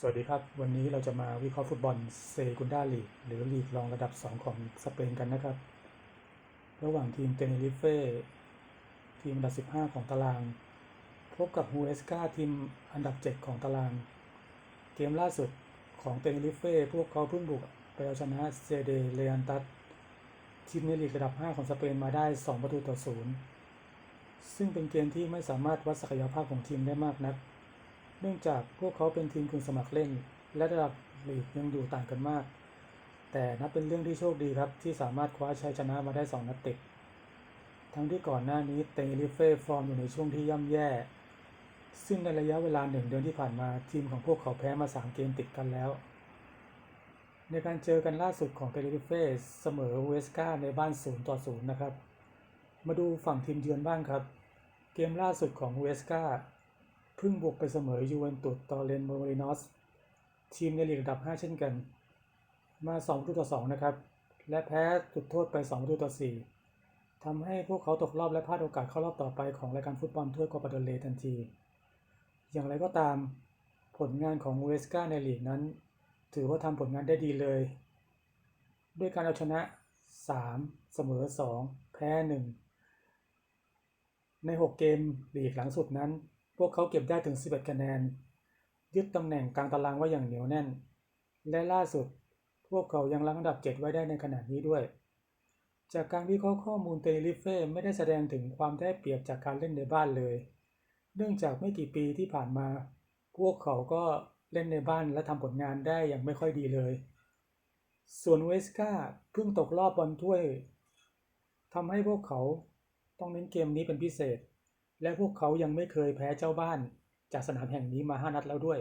สวัสดีครับ วันนี้เราจะมาวิเคราะห์ฟุตบอลเซกุนด้าลีกหรือลีกรองระดับ 2 ของสเปนกันนะครับ ระหว่างทีมเตเนริเฟ่ทีมอันดับ 15 ของตาราง พบกับฮูเอสกาทีมอันดับ 7 ของตาราง เกมล่าสุดของเตเนริเฟ่พวกเขาเพิ่งบุกไปเอาชนะเซเดเรอันตัสทีมในลีกระดับ 5 ของสเปนมาได้ 2 ประตูต่อ 0 ซึ่งเป็นเกมที่ไม่สามารถวัดศักยภาพของทีมได้มากนัก เนื่องจากพวกเขาเป็นทีมคุณสมัครเล่น และระดับลีกยังอยู่ต่างกันมาก แต่นับเป็นเรื่องที่โชคดีครับ ที่สามารถคว้าชัยชนะมาได้ 2 นัดติด ทั้งที่ก่อนหน้านี้เตงลิเฟ่ฟอร์มอยู่ในช่วงที่ย่ำแย่ ซึ่งในระยะเวลาหนึ่งเดือนที่ผ่านมาทีมของพวกเขาแพ้มา 3 เกมติดกันแล้ว ในการเจอกันล่าสุดของเตงลิเฟ่เสมอเวสกาในบ้าน 0 ต่อ 0 นะครับ มาดูฝั่งทีมเยือนบ้างครับ เกมล่าสุดของเวสกา เพิ่งบุกไปเสมอยูเวนตุสตอเรนโมรินอส ทีมในลีกระดับ 5 เช่นกัน มา2ประตูต่อ 2 นะครับ และแพ้จุดโทษไป2ประตูต่อ 4ทำให้พวกเขาตกรอบและพลาดโอกาสเข้ารอบต่อไปของรายการฟุตบอลถ้วยโคปาเดเรย์ทันที อย่างไรก็ตามผลงานของเวสกาในลีกนั้น ถือว่าทำผลงานได้ดีเลย ด้วยการเอาชนะ 3 เสมอ 2 แพ้ 1 ใน 6 เกมลีกหลังสุดนั้น พวกเขาเก็บได้ถึง 11 คะแนน ยึดตำแหน่งกลางตารางไว้อย่างเหนียวแน่น และล่าสุด พวกเขายังรังอันดับ 7 ไว้ได้ในขณะนี้ด้วย จากการวิเคราะห์ข้อมูลเตนิลิเฟ่ไม่ได้แสดงถึงความได้เปรียบจากการเล่นในบ้านเลย เนื่องจากไม่กี่ปีที่ผ่านมา พวกเขาก็เล่นในบ้านและทำผลงานได้อย่างไม่ค่อยดีเลย ส่วนเวสกาเพิ่งตกรอบบอลถ้วยทำให้พวกเขาต้องเน้นเกมนี้เป็นพิเศษ และพวกเขายังไม่เคยแพ้เจ้าบ้านจากสนามแห่งนี้มาห้านัดแล้วด้วย